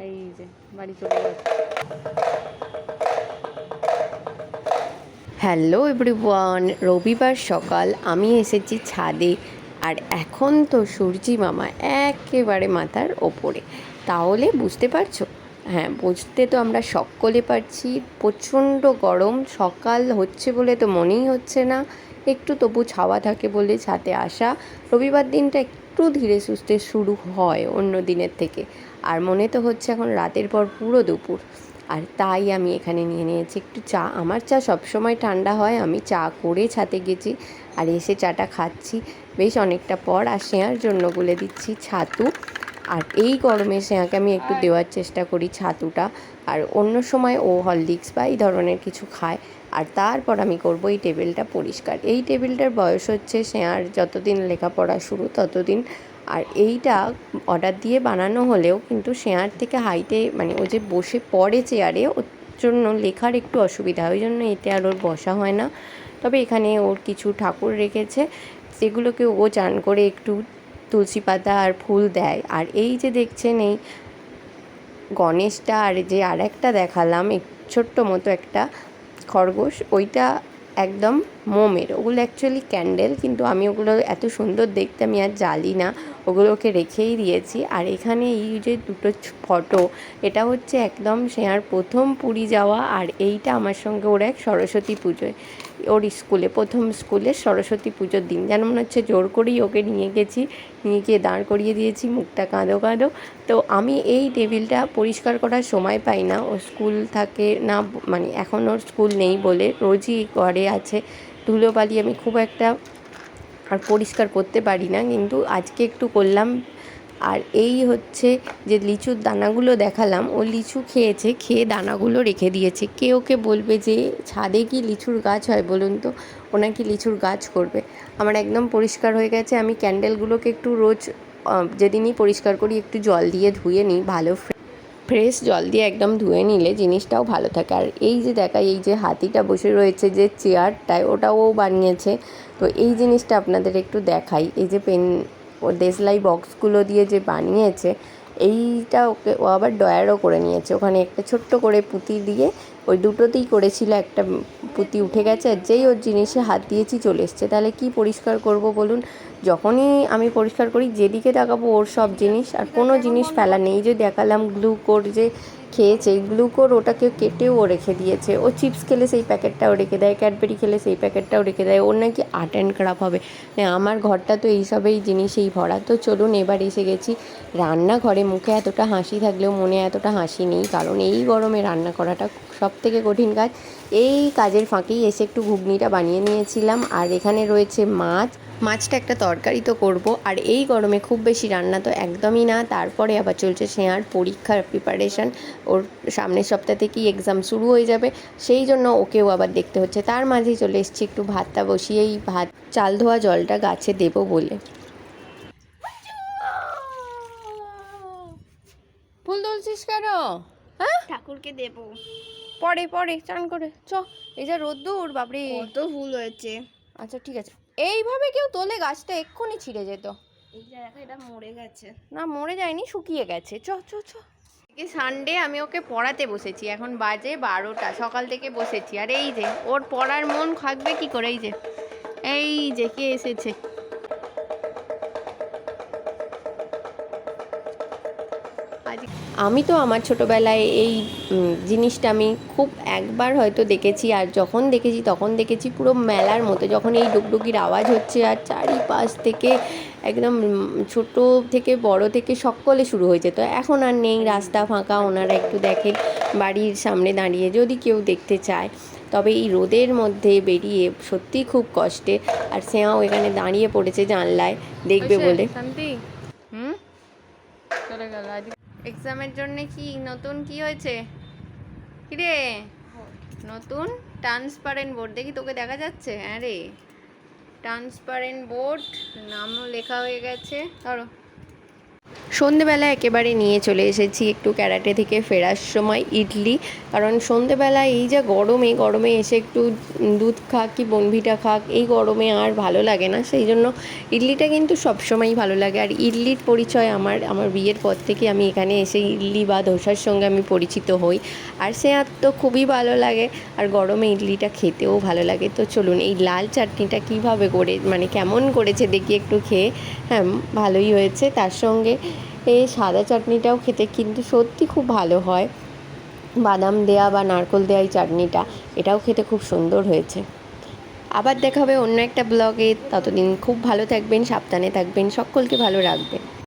এই যে, বাড়ি চলে যাচ্ছে হ্যালো এভরিওয়ান রবিবার সকাল, আমি এসেছি ছাদে। আর এখন তো সূর্যি মামা একেবারে মাথার ওপরে। তাহলে বুঝতে পারছ? হ্যাঁ বুঝতে তো আমরা সকলে পারছি। প্রচণ্ড গরম, সকাল হচ্ছে বলে তো মনেই হচ্ছে না। একটু তবু ছাওয়া থাকে বলে ছাদে আসা। রবিবার দিনটা একটু ধীরে সুস্থে শুরু হয় অন্য দিনের থেকে। আর মনে তো হচ্ছে এখন রাতের পর পুরো দুপুর। আর তাই আমি এখানে নিয়ে নিয়েছি একটু চা। আমার চা সবসময় ঠান্ডা হয়, আমি চা করে ছাতে গেছি আর এসে চাটা খাচ্ছি। বেশ অনেকটা পর আর সেয়ার জন্য বলে দিচ্ছি ছাতু। আর এই গরমে সেয়াকে আমি একটু দেওয়ার চেষ্টা করি ছাতুটা। আর অন্য সময় ও হরলিক্স বা এই ধরনের কিছু খায়। আর তারপর আমি করব এই টেবিলটা পরিষ্কার। এই টেবিলটার বয়স হচ্ছে সেয়ার যতদিন লেখাপড়া শুরু ততদিন। আর এইটা অর্ডার দিয়ে বানানো হলেও কিন্তু শেয়ার থেকে হাইটে মানে ও যে বসে পড়ে চেয়ারে ওর জন্য লেখার একটু অসুবিধা। ওই জন্য এতে আর ওর বসা হয় না। তবে এখানে ওর কিছু ঠাকুর রেখেছে যেগুলোকে ও চান করে একটু তুলসী পাতা আর ফুল দেয়। আর এই যে দেখছেন এই গণেশটা, আর যে আর একটা দেখালাম ছোট্ট মতো একটা খরগোশ, ওইটা একদম মোমের। ওগুলো অ্যাকচুয়ালি ক্যান্ডেল কিন্তু আমি ওগুলো এত সুন্দর দেখতে আমি আর জ্বালি না। ওগুলোকে রেখেই দিয়েছি। আর এখানে এই যে দুটো ফটো, এটা হচ্ছে একদম সে আর প্রথম পুরী যাওয়া, আর এইটা আমার সঙ্গে ওর এক সরস্বতী পুজোয়। ওর স্কুলে, প্রথম স্কুলে সরস্বতী পুজোর দিন। যেন মনে হচ্ছে জোর করেই ওকে নিয়ে গেছি, নিয়ে গিয়ে দাঁড় করিয়ে দিয়েছি, মুখটা কাঁদো কাঁদো। তো আমি এই টেবিলটা পরিষ্কার করার সময় পাই না। ও স্কুল থাকে না মানে এখন ওর স্কুল নেই বলে রোজই ঘরে আছে। ধুলোবালি আমি খুব একটা আর পরিষ্কার করতে পারি না। কিন্তু আজকে একটু করলাম আর এই হচ্ছে যে লিচুর দানাগুলো দেখালাম, ও লিচু খেয়েছে, খেয়ে দানাগুলো রেখে দিয়েছে। কে ওকে বলবে যে, ছাদে কি লিচুর গাছ হয়? বলুন তো, ও নাকি লিচুর গাছ করবে। আমার একদম পরিষ্কার হয়ে গেছে, আমি ক্যান্ডেলগুলোকে একটু রোজ যেদিনই পরিষ্কার করি, একটু জল দিয়ে ধুয়ে নিই, ভালো ফ্রেশ জল দিয়ে একদম ধুয়ে নিলে জিনিসটাও ভালো থাকে। আর এই যে দেখা, এই যে হাতিটা বসে রয়েছে যে চেয়ারটায়, ওটাও বানিয়েছে। তো এই জিনিসটা আপনাদের একটু দেখাই, এই যে পেন দেশলাই বক্সগুলো দিয়ে যে বানিয়েছে, এইটা ওকে ও আবার ড্রয়ারও করে নিয়েছে। ওখানে একটা ছোট্ট করে পুঁতি দিয়ে ওই দুটোতেই করেছিল, একটা পুঁতি উঠে গেছে, আর যেই ওর জিনিসে হাত দিয়েছি চলে এসছে। তাহলে কি পরিষ্কার করব বলুন? যখনই আমি পরিষ্কার করি, যেদিকে তাকাবো ওর সব জিনিস, আর কোনো জিনিস ফেলা নেই। যে দেখালাম গ্লুকোর যে খেয়েছে গ্লুকোর ওটাকে কেটেও ও রেখে দিয়েছে। ও চিপস খেলে সেই প্যাকেটটাও রেখে দেয়, ক্যাডবেরি খেলে সেই প্যাকেটটাও রেখে দেয়। ওর নাকি আর্ট অ্যান্ড ক্রাফট হবে। মানে আমার ঘরটা তো এইসবেই জিনিসেই ভরা। তো চলুন এবার এসে গেছি রান্নাঘরে। মুখে এতটা হাসি থাকলেও মনে এতটা হাসি নেই, কারণ এই গরমে রান্না করাটা সব থেকে কঠিন কাজ। এই কাজের ফাঁকেই এসে একটু ঘুগনিটা বানিয়ে নিয়েছিলাম। আর এখানে রয়েছে মাছ। মাছটা একটা তরকারি তো করব। আর এই গরমে খুব বেশি রান্না তো একদমই না। তারপরে আবার চলছে সেয়ার পরীক্ষার প্রিপারেশন ওর সামনের সপ্তাহ থেকেই এক্সাম শুরু হয়ে যাবে। সেই জন্য ওকেও আবার দেখতে হচ্ছে। তার মাঝেই চলে এসেছি একটু ভাতটা বসিয়েই। ভাত চাল ধোয়া জলটা গাছে দেবো বলে। ফুল তুলছিস কেন? হ্যাঁ? ঠাকুরকে দেব। পরে পরে চান করে। চ এই যা রোদ্দুর বাপরে। কত ফুল হয়েছে। আচ্ছা ঠিক আছে। এইভাবে কেউ তোলে গাছটা এক্ষুনি ছিঁড়ে যেত। এটা মরে গেছে। না মরে যায়নি শুকিয়ে গেছে। চ চ চ। সানডে আমি ওকে পড়াতে বসেছি। এখন বাজে বারোটা সকাল থেকে বসেছি। আর এই যে ওর পড়ার মন থাকবে কি করে? এই যে এই যে কে এসেছে? আমি তো আমার ছোটোবেলায় এই জিনিসটা আমি খুব একবার হয়তো দেখেছি আর যখন দেখেছি তখন দেখেছি পুরো মেলার মতো যখন এই ডুগডুগির আওয়াজ হচ্ছে আর চারিপাশ থেকে একদম ছোট থেকে বড় থেকে সকলে শুরু হয়ে যেত। এখন আর নেই রাস্তা ফাঁকা ওনারা একটু দেখেন বাড়ির সামনে দাঁড়িয়ে যদি কেউ দেখতে চায়। তবে এই রোদের মধ্যে বেরিয়ে সত্যিই খুব কষ্টে আর সেও এখানে দাঁড়িয়ে পড়েছে জানলায় দেখবে বলে। হুম? চলে গেল এক্সামের জন্য কি নতুন কি হয়েছে? কিরে? নতুন ট্রান্সপারেন্ট বোর্ড দেখি তোকে দেখা যাচ্ছে? হ্যাঁ রে। ট্রান্সপারেন্ট বোর্ড নামও লেখা হয়ে গেছে। ধরো। সন্ধেবেলা একেবারে নিয়ে চলে এসেছি একটু ক্যারাটে থেকে ফেরার সময় ইডলি। কারণ সন্ধেবেলা এই যা গরমে গরমে এসে একটু দুধ খাক কি বনভিটা খাক, এই গরমে আর ভালো লাগে না। সেই জন্য ইডলিটা কিন্তু সবসময়ই ভালো লাগে। আর ইডলির পরিচয় আমার আমার বিয়ের পর থেকে আমি এখানে এসে ইডলি বা ধোসার সঙ্গে আমি পরিচিত হই। আর সে আর তো খুবই ভালো লাগে। আর গরমে ইডলিটা খেতেও ভালো লাগে। তো চলুন, এই লাল চাটনিটা কীভাবে করে মানে কেমন করেছে দেখি একটু খেয়ে। হ্যাঁ ভালোই হয়েছে। তার সঙ্গে এই সাদা চাটনিটাও খেতে কিন্তু সত্যি খুব ভালো হয়। বাদাম দেয়া বা নারকল দেওয়া এই চাটনিটা, এটাও খেতে খুব সুন্দর হয়েছে। আবার দেখাবে অন্য একটা ব্লগে, ততদিন খুব ভালো থাকবেন, সাবধানে থাকবেন, সকলকে ভালো রাখবেন।